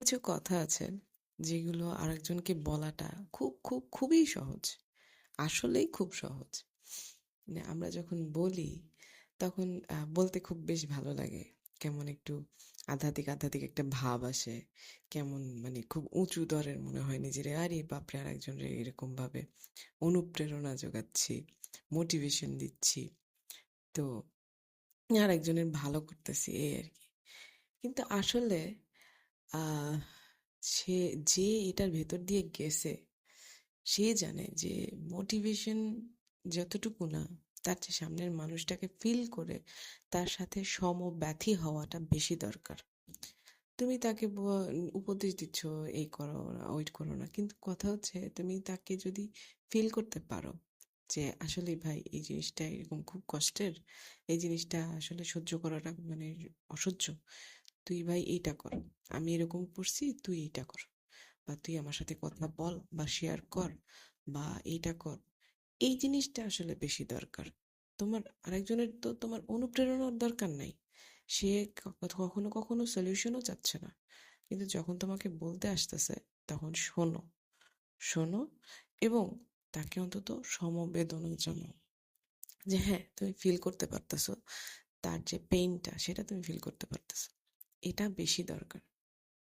কিছু কথা আছে যেগুলো আরেকজনকে বলাটা খুব খুব, খুবই সহজ। আসলেই খুব সহজ। মানে আমরা যখন বলি, তখন বলতে খুব বেশ ভালো লাগে। কেমন একটু আধ্যাত্মিক আধ্যাত্মিক একটা ভাব আসে। কেমন মানে খুব উঁচু দরের মনে হয় নিজেরে। আরে বাপরে, আরেকজনের এরকম ভাবে অনুপ্রেরণা যোগাচ্ছি মোটিভেশন দিচ্ছি। তো আর একজনের ভালো করতেছি, এই আর কি। কিন্তু আসলে সে, যে এটার ভেতর দিয়ে গেছে, সে জানে যে মোটিভেশন যতটুকু না, তার চেয়ে সামনের মানুষটাকে ফিল করে তার সাথে সমব্যথী হওয়াটা বেশি দরকার। তুমি তাকে উপদেশ দিচ্ছ, এই করো না ওই করো না, কিন্তু কথা হচ্ছে তুমি তাকে যদি ফিল করতে পারো যে আসলে ভাই এই জিনিসটা এরকম খুব কষ্টের, এই জিনিসটা আসলে সহ্য করাটা মানে অসহ্য তুই ভাই এইটা কর, আমি এরকম পড়ছি তুই এইটা কর। বা তুই আমার সাথে কথা বল বা শেয়ার কর বা এইটা কর। এই জিনিসটা আসলে বেশি দরকার। তোমার আরেকজনের তো তোমার অনুপ্রেরণার দরকার নাই। সে কখনো কখনো সলিউশনও চাচ্ছে না। কিন্তু যখন তোমাকে বলতে আসতেছে, তখন শোনো শোনো এবং তাকে অন্তত সমবেদনা জানাও যে হ্যাঁ তুমি ফিল করতে পারতেছো, তার যে পেইনটা সেটা তুমি ফিল করতে পারতেছো। এটা বেশি দরকার।